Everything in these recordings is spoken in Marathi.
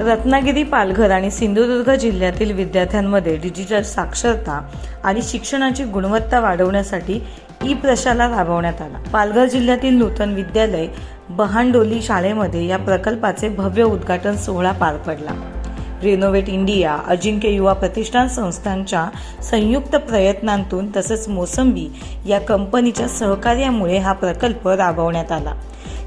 रत्नागिरी पालघर आणि सिंधुदुर्ग जिल्ह्यातील विद्यार्थ्यांमध्ये डिजिटल साक्षरता आणि शिक्षणाची गुणवत्ता वाढवण्यासाठी ई प्रशाला राबवण्यात आला. पालघर जिल्ह्यातील नूतन विद्यालय बहांडोली शाळेमध्ये या प्रकल्पाचे भव्य उद्घाटन सोहळा पार पडला. रिनोव्हेट इंडिया अजिंक्य युवा प्रतिष्ठान संस्थांच्या संयुक्त प्रयत्नांतून तसेच मोसंबी या कंपनीच्या सहकार्यामुळे हा प्रकल्प राबवण्यात आला.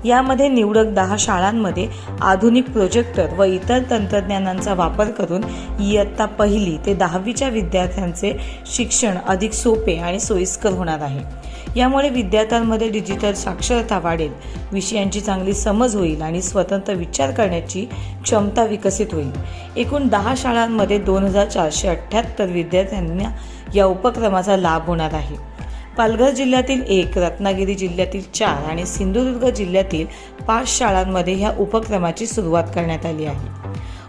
यामध्ये निवडक दहा शाळांमध्ये आधुनिक प्रोजेक्टर व इतर तंत्रज्ञानांचा वापर करून इयत्ता पहिली ते दहावीच्या विद्यार्थ्यांचे शिक्षण अधिक सोपे आणि सोयीस्कर होणार आहे. यामुळे विद्यार्थ्यांमध्ये डिजिटल साक्षरता वाढेल विषयांची चांगली समज होईल आणि स्वतंत्र विचार करण्याची क्षमता विकसित होईल. एकूण दहा शाळांमध्ये दोन हजार चारशे अठ्ठ्याहत्तर विद्यार्थ्यांना या उपक्रमाचा लाभ होणार आहे. पालघर जिल्ह्यातील एक रत्नागिरी जिल्ह्यातील चार आणि सिंधुदुर्ग जिल्ह्यातील पाच शाळांमध्ये ह्या उपक्रमाची सुरुवात करण्यात आली आहे.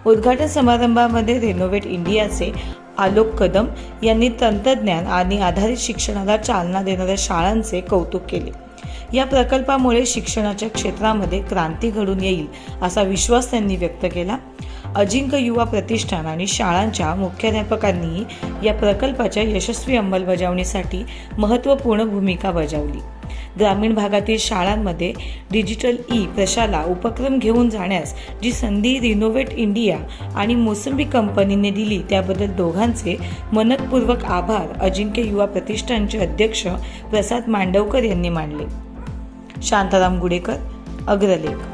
उद्घाटन समारंभामध्ये रेनोव्हेट इंडियाचे आलोक कदम यांनी तंत्रज्ञान आणि आधारित शिक्षणाला चालना देणाऱ्या शाळांचे कौतुक केले. या प्रकल्पामुळे शिक्षणाच्या क्षेत्रामध्ये क्रांती घडून येईल असा विश्वास त्यांनी व्यक्त केला. अजिंक्य युवा प्रतिष्ठान आणि शाळांच्या मुख्याध्यापकांनी या प्रकल्पाच्या यशस्वी अंमलबजावणीसाठी महत्त्वपूर्ण भूमिका बजावली. ग्रामीण भागातील शाळांमध्ये डिजिटल ई प्रशाला उपक्रम घेऊन जाण्यास जी संधी रिनोव्हेट इंडिया आणि मोसंबी कंपनीने दिली त्याबद्दल दोघांचे मनपूर्वक आभार अजिंक्य युवा प्रतिष्ठानचे अध्यक्ष प्रसाद मांडवकर यांनी मानले. शांताराम गुडेकर अग्रलेख.